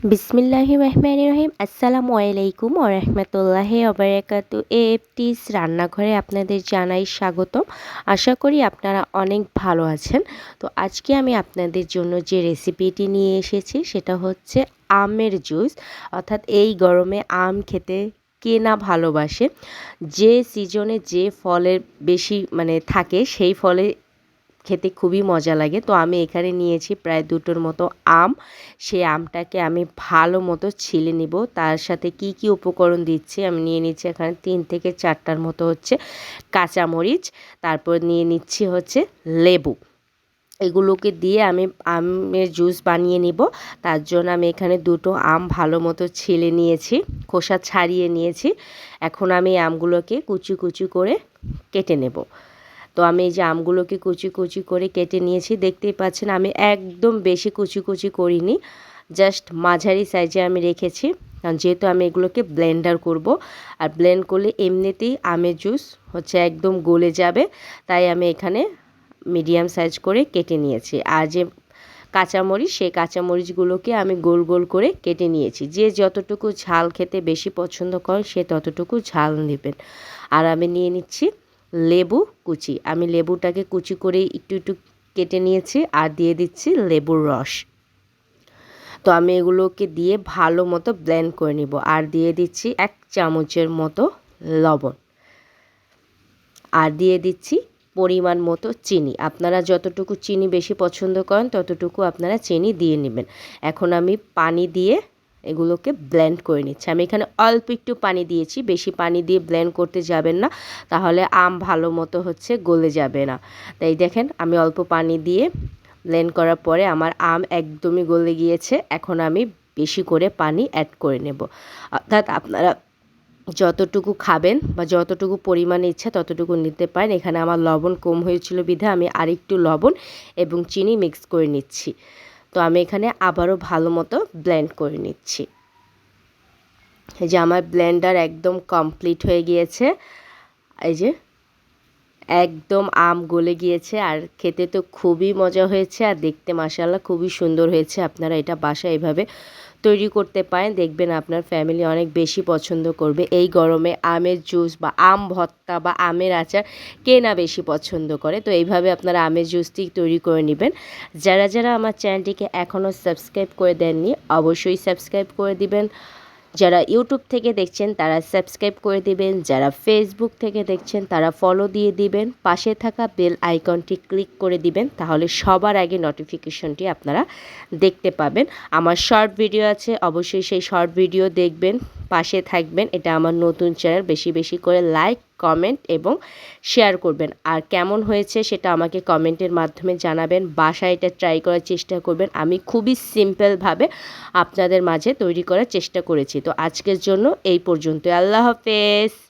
বিসমিল্লাহি রহমান রহিম। আসসালামু আলাইকুম ও রহমতুল্লাহি অবরাকাতু এফটিস রান্নাঘরে আপনাদের জানাই স্বাগতম। আশা করি আপনারা অনেক ভালো আছেন। তো আজকে আমি আপনাদের জন্য যে রেসিপিটি নিয়ে এসেছি সেটা হচ্ছে আমের জুস। অর্থাৎ এই গরমে আম খেতে কে না ভালোবাসে? যে সিজনে যে ফলের বেশি মানে থাকে সেই ফলে খেতে খুবই মজা লাগে। তো আমি এখানে নিয়েছি প্রায় দুটোর মতো আম। সেই আমটাকে আমি ভালো মতো ছিলে নিব। তার সাথে কি কি উপকরণ দিচ্ছি আমি নিয়ে নিচ্ছি এখানে তিন থেকে চারটার মতো হচ্ছে কাঁচামরিচ। তারপর নিয়ে নিচ্ছি হচ্ছে লেবু। এগুলোকে দিয়ে আমি আমের জুস বানিয়ে নিব। তার জন্য আমি এখানে দুটো আম ভালো মতো ছিলে নিয়েছি, খোসা ছাড়িয়ে নিয়েছি। এখন আমি আমগুলোকে কুচি কুচি করে কেটে নেব। তো আমি এই যে আমগুলোকে কুচি কুচি করে কেটে নিয়েছি, দেখতেই পাচ্ছেন আমি একদম বেশি কুচি কুচি করিনি, জাস্ট মাঝারি সাইজে আমি রেখেছি। কারণ যেহেতু আমি এগুলোকে ব্লেন্ডার করব, আর ব্লেন্ড করলে এমনিতেই আমের জুস হচ্ছে একদম গলে যাবে, তাই আমি এখানে মিডিয়াম সাইজ করে কেটে নিয়েছি। আর যে কাঁচামরিচ, সেই কাঁচামরিচগুলোকে আমি গোল গোল করে কেটে নিয়েছি। যে যতটুকু ঝাল খেতে বেশি পছন্দ করেন সে ততটুকু ঝাল নেবেন। আর আমি নিয়ে নিচ্ছি লেবু, কুচি। আমি লেবুটাকে কুচি করে একটু একটু কেটে নিয়েছি আর দিয়ে দিচ্ছি লেবুর রস। তো আমি এগুলোকে দিয়ে ভালো মতো ব্লেন্ড করে নিব আর দিয়ে দিচ্ছি এক চামচের মতো লবণ। আর দিয়ে দিচ্ছি পরিমাণ মতো চিনি। আপনারা যতটুকু চিনি বেশি পছন্দ করেন, ততটুকু আপনারা চিনি দিয়ে নেবেন। এখন আমি পানি দিয়ে এগুলোকে ব্লেন্ড করে নিচ্ছি। আমি এখানে অল্প একটু পানি দিয়েছি, বেশি পানি দিয়ে ব্লেন্ড করতে যাবেন না, তাহলে আম ভালো মতো হচ্ছে গলে যাবে না। তাই দেখেন, আমি অল্প পানি দিয়ে ব্লেন্ড করার পরে আমার আম একদমই গলে গিয়েছে, এখন আমি বেশি করে পানি অ্যাড করে নেব। অর্থাৎ আপনারা যতটুকু খাবেন বা যতটুকু পরিমাণে ইচ্ছা ততটুকু নিতে পারেন। এখানে আমার লবণ কম হয়েছিল বিধে, আমি আরেকটু লবণ এবং চিনি মিক্স করে নিচ্ছি। তো আমি এখানে আবারও ভালো মতো ব্লেন্ড করে নিচ্ছি। এই যে আমার ব্লেন্ডার একদম কমপ্লিট হয়ে গিয়েছে। এই যে একদম আম গলে গিয়েছে আর খেতে তো খুবই মজা হয়েছে আর দেখতে মাসাল্লাহ খুবই সুন্দর হয়েছে। আপনারা এটা বাসা এভাবে তৈরি করতে পারেন। দেখবেন আপনার ফ্যামিলি অনেক বেশি পছন্দ করবে। এই গরমে আমের জুস বা আম ভত্তা বা আমের আচার কে না বেশি পছন্দ করে? তো এইভাবে আপনারা আমের জুসটি তৈরি করে নেবেন। যারা যারা আমার চ্যানেলটিকে এখনও সাবস্ক্রাইব করে দেননি, অবশ্যই সাবস্ক্রাইব করে দিবেন। যারা ইউটিউব থেকে দেখছেন, তারা সাবস্ক্রাইব করে দিবেন। যারা ফেসবুক থেকে দেখছেন, তারা ফলো দিয়ে দিবেন। পাশে থাকা বেল আইকনটি ক্লিক করে দিবেন, তাহলে সবার আগে নোটিফিকেশনটি আপনারা দেখতে পাবেন। আমার শর্ট ভিডিও আছে, অবশ্যই সেই শর্ট ভিডিও দেখবেন। পাশে থাকবেন। এটা আমার নতুন চ্যানেল বেশি বেশি করে লাইক কমেন্ট এবং শেয়ার করবেন। আর কেমন হয়েছে সেটা আমাকে কমেন্টের মাধ্যমে জানাবেন। বাসায় এটা ট্রাই করার চেষ্টা করবেন। আমি খুবই সিম্পলভাবে আপনাদের মাঝে তৈরি করার চেষ্টা করেছি। তো আজকের জন্য এই পর্যন্ত আল্লাহ হাফেজ।